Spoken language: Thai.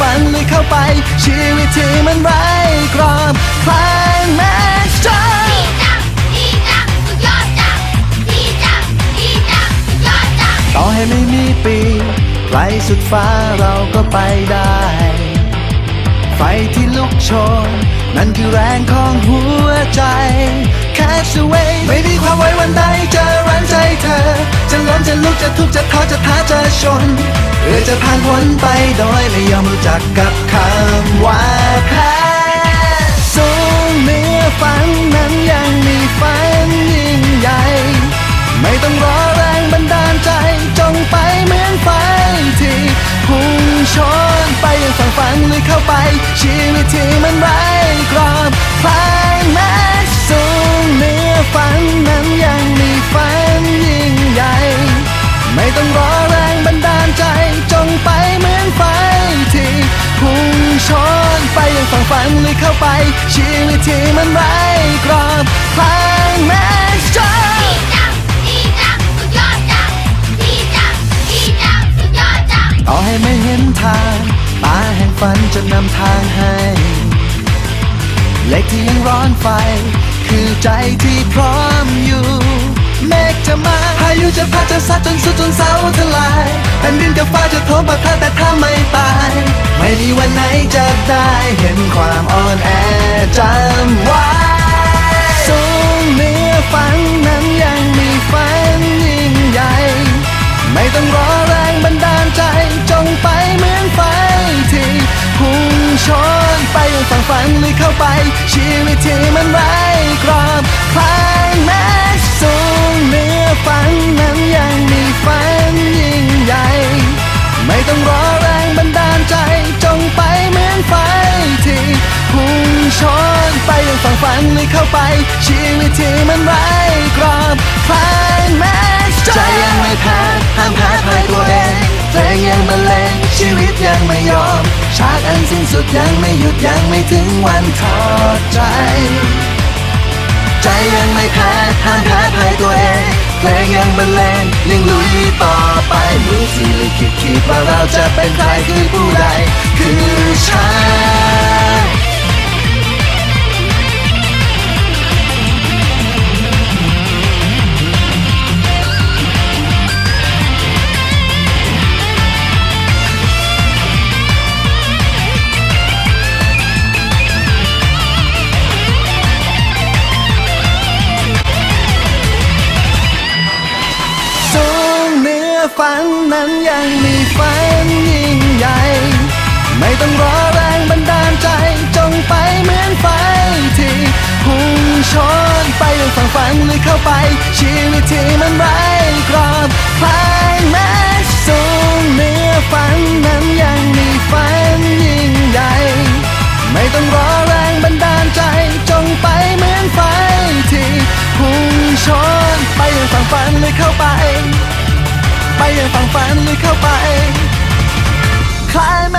ฝันเลยเข้าไป ชีวิตที่มันไร้กรอบคลายแม้จะดีจังดีจังสุดยอดจังดีจังดีจังยอดจังต่อให้ไม่มีปีไกลสุดฟ้าเราก็ไปได้ ไฟที่ลุกโชน นั่นคือแรงของหัวใจ Catch the way ไม่มีความไว้วันใดจะ จะล้มจะลุกจะทุกข์จะท้อจะท้าจะชนเพื่อจะผ่านพ้นไปโดยไม่ยอมรู้จักกับคำว่าแพ้สูงเหนือฝันนั้นยังมีฝันยิ่งใหญ่ ไม่ต้องรอแรงบันดาลใจจงไปเหมือนไฟที่พุ่งชนไปยังฝั่งฝันหรือเข้าไปชีวิตที่มันไร้กรอบ นไปยังฝั่งฝันหรือเข้าไป ชีวิตที่มันไร้กรอบคลายแม้จะดีจังดีจังสุดยอดจังดีจังดีจังสุดยอดจังต่อให้ไม่เห็นทางตาแห่งฝันจะนำทางให้เหล็กที่ยังร้อนไฟ คือใจที่พร้อมอยู่ เมฆจะมาพายุจะพัดจะซัดจนสุดจนเสาทลายแผ่นดินกับฟ้าจะโถมปะทะแต่ถ้าไม่ตายไม่มี วันไหนจะได้เห็นความอ่อนแอจำไว้สูงเหนือฝันนั้นยังมีฝันยิ่งใหญ่ ไม่ต้องรอแรงบันดาลใจจงไปเหมือนไฟที่พุ่งชนไปยังฝั่งฝันหรือเข้าไป ชีวิตที่มันไร้กรอบ ฝันหรือเข้าไป ชีวิตที่มันไร้กรอบคลายแม้ใจยังไม่แพ้ห้ามแพ้ภัยตัวเองเพลงยังบรรเลงชีวิตยังไม่ยอม ชาติอันสิ้นสุดยังไม่หยุดยังไม่ถึงวันทอดใจ ใจยังไม่แพ้ห้ามแพ้ภัยตัวเองเพลงยังบรรเลงยังลุยต่อไปมือที่ลิขิตคิดว่าเราจะเป็นใครคือผู้ใดคือฉัน ฝันนั้นยังมีฝันยิ่งใหญ่ ไม่ต้องรอแรงบันดาลใจ จงไปเหมือนไฟที่พุ่งชนไปยังฝั่งฝันหรือเข้าไป ชีวิตที่มันไร้กรอบคลายแม้สูงเหนือฝันนั้นยังมีฝันยิ่งใหญ่ ไม่ต้องรอแรงบันดาลใจ จงไปเหมือนไฟที่พุ่งชนไปยังฝั่งฝันหรือเข้าไป เพียงฝังฝันเลยเข้าไปคลายแม